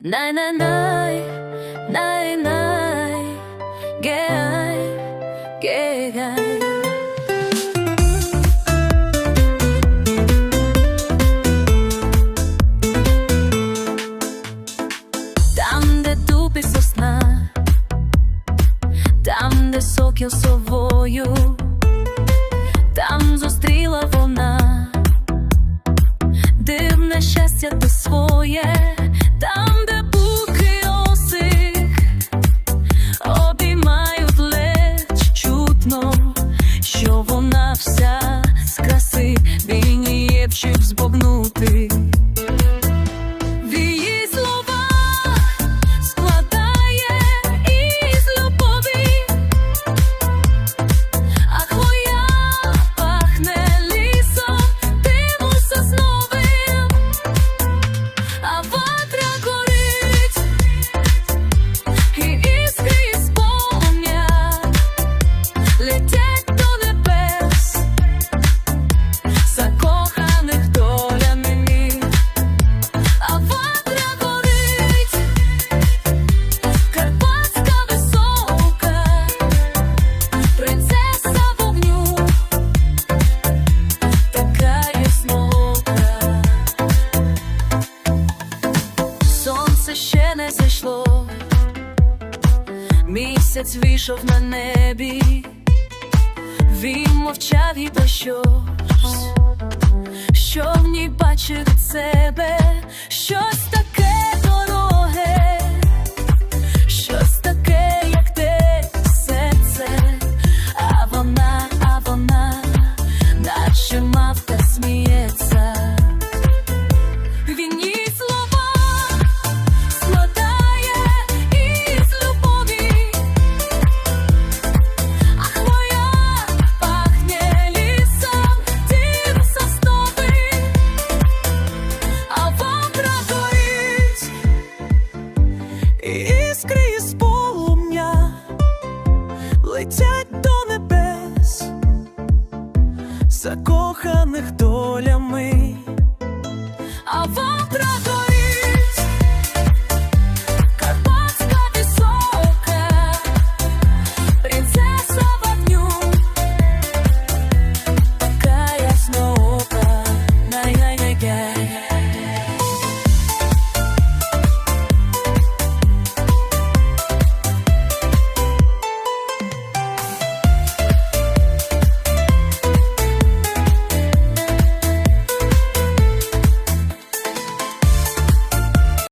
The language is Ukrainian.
Най най най най най гей гей. Там, де дуб там, де сокіл совою, там зустріла вона. Дивне щастя ти своє, ще не зайшло, місяць вийшов на небі, він мовчав і про щось. Що в ній бачив себе? Щось. і іскри із полум'я летять до небес, закоханих долями.